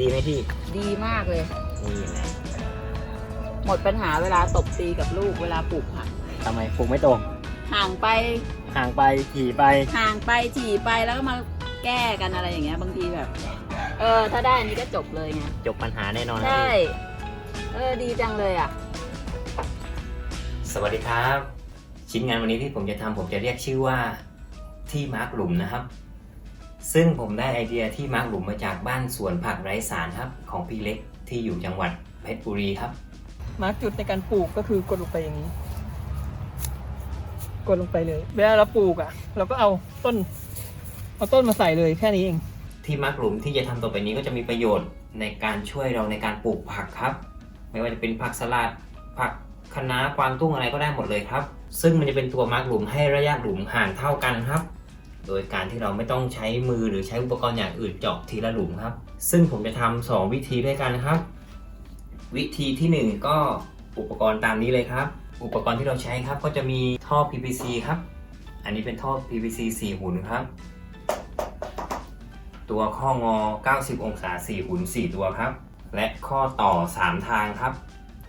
ดีไหมพี่ ดีมากเลย นี่ไงหมดปัญหาเวลาตบตีกับลูกเวลาปลูกผักทำไมปลูกไม่ตรงห่างไปห่างไปขี่ไป ห่างไปถี่ไปแล้วก็มาแก้กันอะไรอย่างเงี้ย บางทีแบบ เออ ถ้าได้อันนี้ก็จบเลยไงจบปัญหาแน่นอนนะใช่พี่เออดีจังเลยอะ สวัสดีครับ ชิ้นงานวันนี้ที่ผมจะทำผมจะเรียกชื่อว่าที่มาร์กหลุมนะครับ ซึ่งผมได้ไอเดียที่มาร์กหลุมมาจากบ้านสวนผักไร้สารครับ ของพี่เล็กที่อยู่จังหวัดเพชรบุรีครับ มาร์กจุดในการปลูกก็คือกดลงไปอย่างนี้ กดลงไปเลยเวลาเราปลูกอะ เราก็เอาต้น เอาต้นมาใส่เลยแค่นี้เอง ที่มาร์กหลุมที่จะทำต่อไปนี้ก็จะมีประโยชน์ในการช่วยเราในการปลูกผักครับ ไม่ว่าจะเป็นผักสลัดผักคะน้ากวางตุ้งอะไรก็ได้หมดเลยครับ ซึ่งมันจะเป็นตัวมาร์กหลุมให้ระยะหลุมห่างเท่ากันครับ โดยการที่เราไม่ต้องใช้มือหรือใช้อุปกรณ์อย่างอื่นเจาะทีละหลุมครับ ซึ่งผมจะทำสองวิธีด้วยกันครับ วิธีที่หนึ่งก็อุปกรณ์ตามนี้เลยครับ อุปกรณ์ที่เราใช้ครับก็จะมีท่อ PVC ครับ อันนี้เป็นท่อ PVC 4 หุ่นครับ ตัวข้องอ 90 องศา 4 หุ่น 4 ตัวครับ และข้อต่อ 3 ทางครับ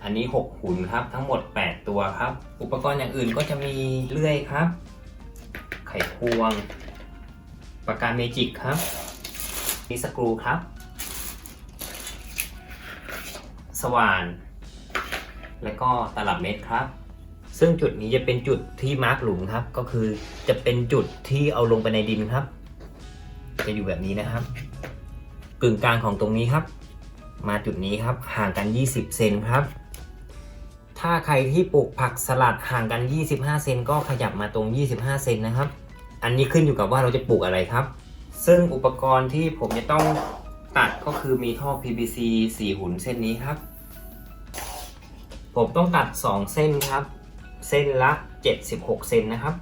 อันนี้ 6 หุ่นครับทั้งหมด 8 ตัวครับ อุปกรณ์อย่างอื่นก็จะมีเลื่อยครับ ไขควง ปากกาเมจิกครับมีสกรูครับ สว่าน และก็ตลับเมตรครับ ซึ่งจุดนี้จะเป็นจุดที่มาร์กหลุมครับ ก็คือจะเป็นจุดที่เอาลงไปในดินครับ จะอยู่แบบนี้นะครับ กึ่งกลางของตรงนี้ครับ มาจุดนี้ครับห่างกัน 20 เซนครับ ถ้าใครที่ปลูกผักสลัดห่างกัน 25 เซนก็ขยับมาตรง 25 เซนนะครับ อันนี้ขึ้นอยู่กับว่าเราจะปลูกอะไรครับ ซึ่งอุปกรณ์ที่ผมจะต้องตัดก็คือมีท่อ PVC 4 หุ่นเส้นนี้ครับ ผมต้องตัด 2 เส้นครับ เส้นละ 76 เซนนะครับ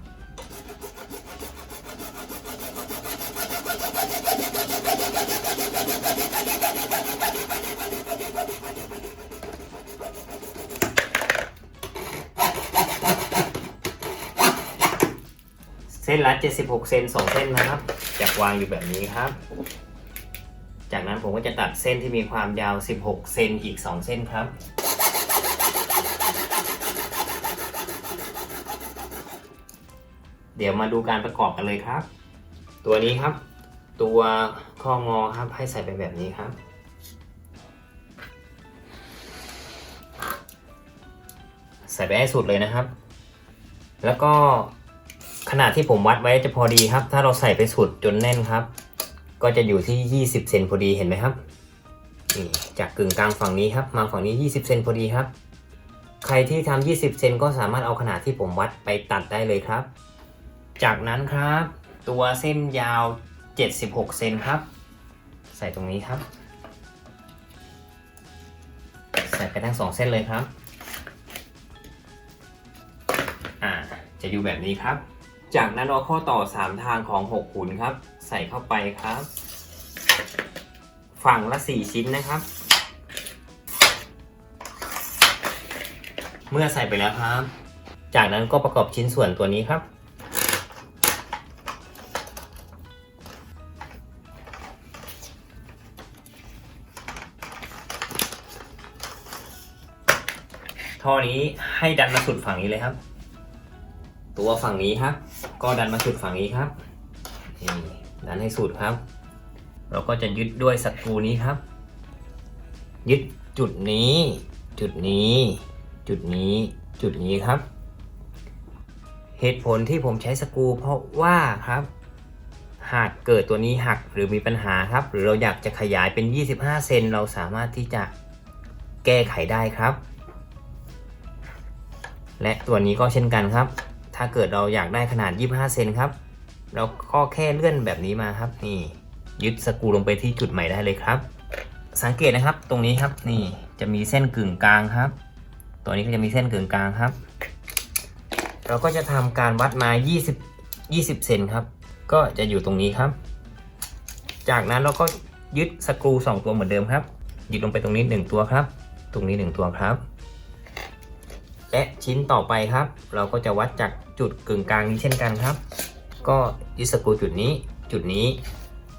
ส้นละ76 เซน2เส้นนะครับจะวางอยู่แบบนี้ครับ จากนั้นผมก็จะตัดเส้นที่มีความยาว 16 เซนอีก 2 เส้นครับ เดี๋ยวมาดูการประกอบกันเลยครับ ตัวนี้ครับ ตัวข้องอครับให้ใส่ไปแบบนี้ครับใส่ไปให้สุดเลยนะครับ แล้วก็ ขนาดที่ผมวัดไว้จะพอดีครับ ถ้าเราใส่ไปสุดจนแน่นครับ ก็จะอยู่ที่ 20 เซนพอดีเห็นไหมครับนี่จากกึ่งกลางฝั่งนี้ครับ มาฝั่งนี้ 20 เซนพอดีครับ ใครที่ทำ20 เซนก็สามารถเอาขนาดที่ผมวัดไปตัดได้เลยครับ จากนั้นครับ ตัวเส้นยาว 76 เซนครับ ใส่ตรงนี้ครับ ใส่ไปทั้งสองเส้นเลยครับ อ่า จะอยู่แบบนี้ครับ จากนั้นเอาข้อต่อ 3 ทางของ6หุ่นครับ ใส่เข้าไปครับ ฝั่งละ 4 ชิ้นนะครับ เมื่อใส่ไปแล้วครับ จากนั้นก็ประกอบชิ้นส่วนตัวนี้ครับ ท่อนี้ให้ดันมาสุดฝั่งนี้เลยครับ ตัวฝั่งนี้ครับ ก็ดันมาสุดฝั่งนี้ครับนี่ดันให้สุดครับ เราก็จะยึดด้วยสกรูนี้ครับ ยึดจุดนี้ จุดนี้ จุดนี้ จุดนี้ครับ เหตุผลที่ผมใช้สกรูเพราะว่าครับ หากเกิดตัวนี้หักหรือมีปัญหาครับ หรือเราอยากจะขยายเป็น 25 เซนเราสามารถที่จะแก้ไขได้ครับ และตัวนี้ก็เช่นกันครับ ถ้าเกิดเราอยากได้ขนาด 25 เซนครับ เราก็แค่เลื่อนแบบนี้มาครับ นี่ ยึดสกรูลงไปที่จุดใหม่ได้เลยครับ สังเกตนะครับ ตรงนี้ครับ นี่ จะมีเส้นกึ่งกลางครับ ตัวนี้ก็จะมีเส้นกึ่งกลางครับ เราก็จะทำการวัดมา 20 20 เซนครับ ก็จะอยู่ตรงนี้ครับ จากนั้นเราก็ยึดสกรู2ตัวเหมือนเดิมครับ ยึดลงไปตรงนี้ 1 ตัวครับ ตรงนี้ 1 ตัวครับ และชิ้นต่อไปครับ เราก็จะวัดจากจุดกึ่งกลางนี้เช่นกันครับ ก็ยึดสกรูจุดนี้จุดนี้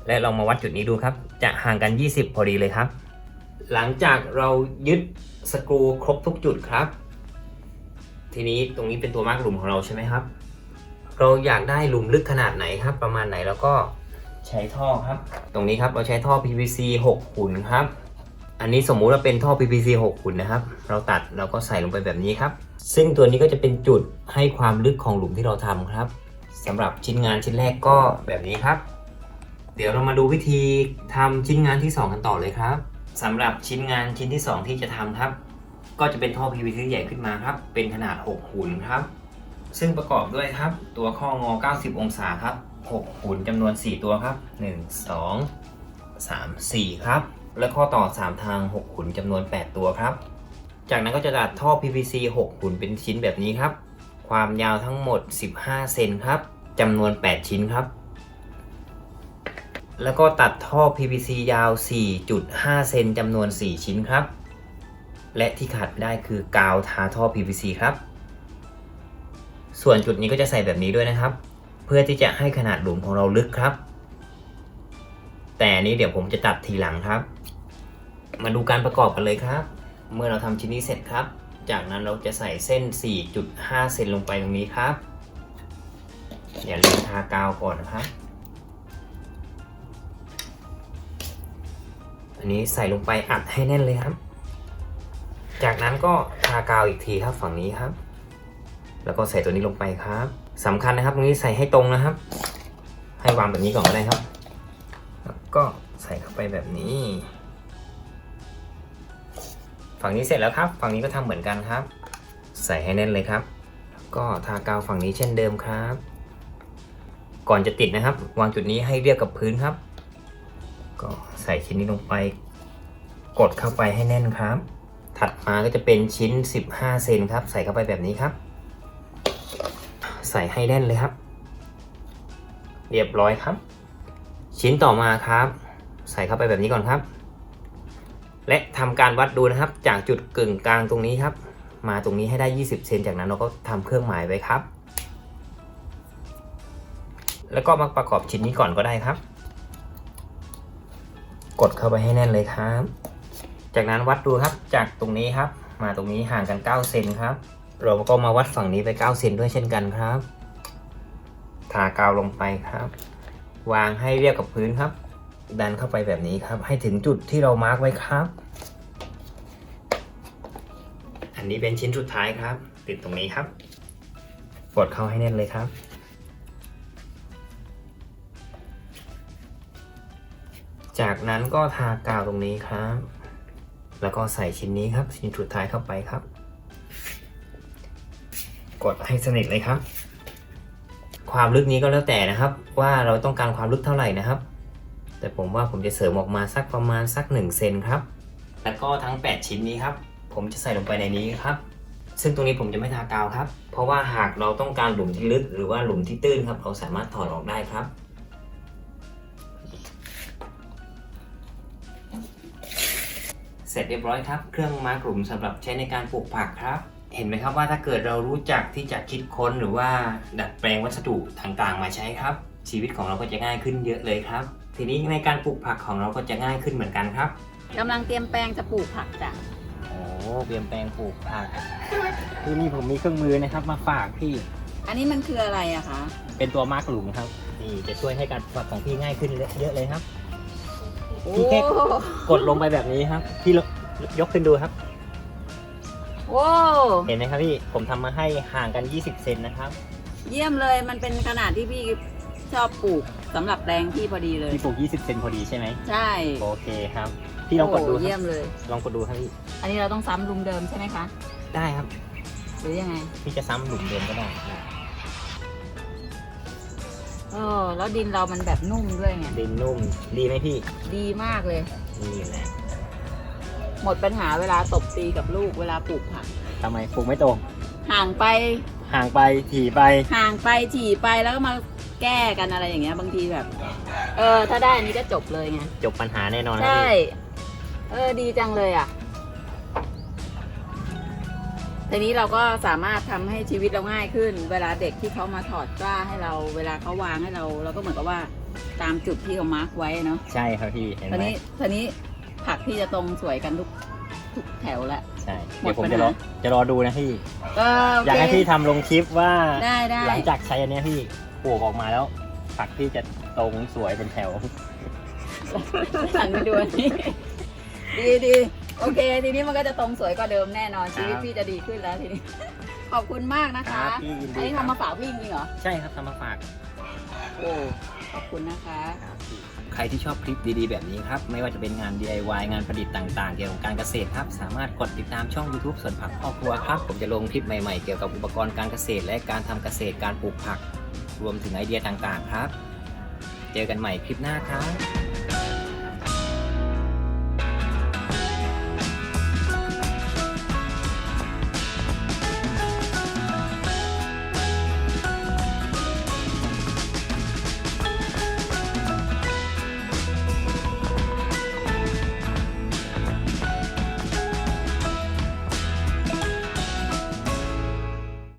และลองมาวัดจุดนี้ดูครับ จะห่างกัน 20 พอดีเลยครับ หลังจากเรายึดสกรูครบทุกจุดครับ ทีนี้ตรงนี้เป็นตัวมาร์กหลุมของเราใช่ไหมครับ เราอยากได้หลุมลึกขนาดไหนครับ ประมาณไหนแล้วก็ใช้ท่อครับ ตรงนี้ครับเราใช้ท่อ PVC 6ขุนครับ อันนี้สมมุติว่าเป็นท่อ PVC 6ขุนนะครับ เราตัดเราก็ใส่ลงไปแบบนี้ครับ ซึ่งตัวนี้ก็จะเป็นจุดให้ความลึกของหลุมที่เราทำครับสำหรับชิ้นงานชิ้นแรกก็แบบนี้ครับ เดี๋ยวเรามาดูวิธีทำชิ้นงานที่ 2 กันต่อเลยครับสำหรับชิ้นงานชิ้นที่ 2 ที่จะทำครับ ก็จะเป็นท่อ PVC ใหญ่ขึ้นมาครับ เป็นขนาด 6 หุนครับ ซึ่งประกอบด้วยครับ ตัวข้องอ 90 องศาครับ 6 หุนจำนวน 4 ตัวครับ 1 2 3 4 ครับ และข้อต่อ 3 ทาง 6 หุนจำนวน 8 ตัวครับ จากนั้นก็จะตัดท่อ PVC 6หุ่นเป็นชิ้นแบบนี้ครับ ความยาวทั้งหมด 15 เซนครับจำนวน 8 ชิ้นครับ แล้วก็ตัดท่อ PVC ยาว 4.5 เซนจำนวน 4 ชิ้นครับ และที่ขาดไม่ได้คือกาวทาท่อ PVC ครับ ส่วนจุดนี้ก็จะใส่แบบนี้ด้วยนะครับ เพื่อที่จะให้ขนาดหลุมของเราลึกครับ แต่นี้เดี๋ยวผมจะตัดทีหลังครับ มาดูการประกอบกันเลยครับ เมื่อเราทำชิ้นนี้เสร็จครับ จากนั้นเราจะใส่เส้น 4.5 เซนลงไปตรงนี้ครับ อย่าลืมทากาวก่อนนะครับ อันนี้ใส่ลงไปอัดให้แน่นเลยครับ จากนั้นก็ทากาวอีกทีครับฝั่งนี้ครับ แล้วก็ใส่ตัวนี้ลงไปครับสำคัญนะครับตรงนี้ใส่ให้ตรงนะครับ ให้วางแบบนี้ก่อนก็ได้ครับ แล้วก็ใส่เข้าไปแบบนี้ ฝั่งนี้เสร็จแล้วครับ ฝั่งนี้ก็ทำเหมือนกันครับ ใส่ให้แน่นเลยครับ ก็ทากาวฝั่งนี้เช่นเดิมครับ ก่อนจะติดนะครับ วางจุดนี้ให้เรียบกับพื้นครับ ก็ใส่ชิ้นนี้ลงไป กดเข้าไปให้แน่นครับ ถัดมาก็จะเป็นชิ้น 15 เซนครับ ใส่เข้าไปแบบนี้ครับ ใส่ให้แน่นเลยครับ เรียบร้อยครับ ชิ้นต่อมาครับ ใส่เข้าไปแบบนี้ก่อนครับ และทำการวัดดูนะครับ จากจุดกึ่งกลางตรงนี้ครับ มาตรงนี้ให้ได้ 20 เซนจากนั้นเราก็ทำเครื่องหมายไว้ครับ แล้วก็มาประกอบชิ้นนี้ก่อนก็ได้ครับ กดเข้าไปให้แน่นเลยครับ จากนั้นวัดดูครับจากตรงนี้ครับ มาตรงนี้ห่างกัน 9 เซนครับ เราก็มาวัดฝั่งนี้ไป 9 เซนด้วยเช่นกันครับ ทากาวลงไปครับ วางให้เรียบกับพื้นครับ ดันเข้าไปแบบนี้ครับ ให้ถึงจุดที่เรามาร์กไว้ครับ อันนี้เป็นชิ้นสุดท้ายครับ ติดตรงนี้ครับ กดเข้าให้แน่นเลยครับจากนั้นก็ทากาวตรงนี้ครับ แล้วก็ใส่ชิ้นนี้ครับ ชิ้นสุดท้ายเข้าไปครับ กดให้สนิทเลยครับ ความลึกนี้ก็แล้วแต่นะครับ ว่าเราต้องการความลึกเท่าไหร่นะครับ แต่ผมว่าผมจะเสริมออกมาสักประมาณสัก1เซนครับ แล้วก็ทั้ง 8 ชิ้นนี้ครับ ผมจะใส่ลงไปในนี้ครับ ซึ่งตรงนี้ผมจะไม่ทากาวครับ เพราะว่าหากเราต้องการหลุมที่ลึกหรือว่าหลุมที่ตื้นครับ เราสามารถถอดออกได้ครับเสร็จเรียบร้อยครับ เครื่องมาร์กหลุมสำหรับใช้ในการปลูกผักครับ เห็นไหมครับว่าถ้าเกิดเรารู้จักที่จะคิดค้นหรือว่าดัดแปลงวัสดุต่างๆ มาใช้ครับ ชีวิตของเราก็จะง่ายขึ้นเยอะเลยครับ ทีนี้ในการปลูกผักของเราก็จะง่ายขึ้นเหมือนกันครับกำลังเตรียมแปลงจะปลูกผักจ้ะโอ้เตรียมแปลงปลูกผักที่นี่ผมมีเครื่องมือนะครับมาฝากพี่ อันนี้มันคืออะไรอะคะเป็นตัวมาร์กหลุมครับนี่จะช่วยให้การผักของพี่ง่ายขึ้นเยอะเลยครับโอ้พี่แค่กดลงไปแบบนี้ครับ พี่ลยกขึ้นดูครับโว้เห็นไหมครับพี่ผมทำมาให้ห่างกัน 20 เซนนะครับ เยี่ยมเลยมันเป็นขนาดที่พี่ ชอบปลูกสำหรับแปลงพี่พอดีเลย พี่ปลูก 20 เซนพอดีใช่ไหม ใช่โอเคครับ พี่ลองกดดูโอ้คเยี่รัยบมเลย ลองกดดูครับพี่ อันนี้เราต้องซ้ำลุมเดิมใช่ไหมคะ ได้ครับ หรือยังไงพี่จะซ้ำหลุมเดิมก็ได้นะเออแล้วดินเรามันแบบนุ่มด้วยไงดินนุ่ม ดีไหมพี่ ดีมากเลยนี่แหละหมดปัญหาเวลาตบตีกับลูกเวลาปลูกผัก ทำไมปลูกไม่ตรง ห่างไปห่างไปถี่ไปห่างไปถี่ไปแล้วก็มา แก้กันอะไรอย่างเงี้ยบางทีแบบ เออ ถ้าได้อันนี้ก็จบเลยไงจบปัญหาแน่นอนนะใช่พี่เออดีจังเลยอะทีนี้เราก็สามารถทำให้ชีวิตเราง่ายขึ้น เวลาเด็กที่เขามาถอดกล้าให้เรา เวลาเขาวางให้เรา เราก็เหมือนกับว่าตามจุดที่เขามาร์กไว้เนาะใช่ครับพี่เห็นทีไหมนี้ทีนี้ผักที่จะตรงสวยกันทุกทุกแถวละ ใช่หมดเดี๋ยวผมปัญจะหารอจะรอดูนะพี่ เออโออยากเคให้พี่ทำลงคลิปว่าได้ได้หลังจากใช้อันเนี้ยพี่ ปลูกออกมาแล้ว ผักพี่จะตรงสวยเป็นแถว หันไปดูอันนี้ ดีดีโอเค ทีนี้มันก็จะตรงสวยกว่าเดิมแน่นอนครับชีวิตพี่จะดีขึ้นแล้วทีนี้ ขอบคุณมากนะครัคะบพี่ยินดี อันนี้ครับทำมาฝากพี่จริงๆเหรอ ใช่ครับทำมาฝาก โอ้ขอบคุณนะคะ ใครที่ชอบคลิปดีๆ แบบนี้ครับ ไม่ว่าจะเป็นงาน DIY งานประดิษฐ์ต่างๆ เกี่ยวกับการเกษตรครับ สามารถกดติดตามช่อง YouTube สวนผักครอบครัวครับ ผมจะลงคลิปใหม่ๆ เกี่ยวกับอุปกรณ์การเกษตร และการทำเกษตรการปลูกผัก รวมถึงไอเดียต่างๆครับ เจอกันใหม่คลิปหน้าครับ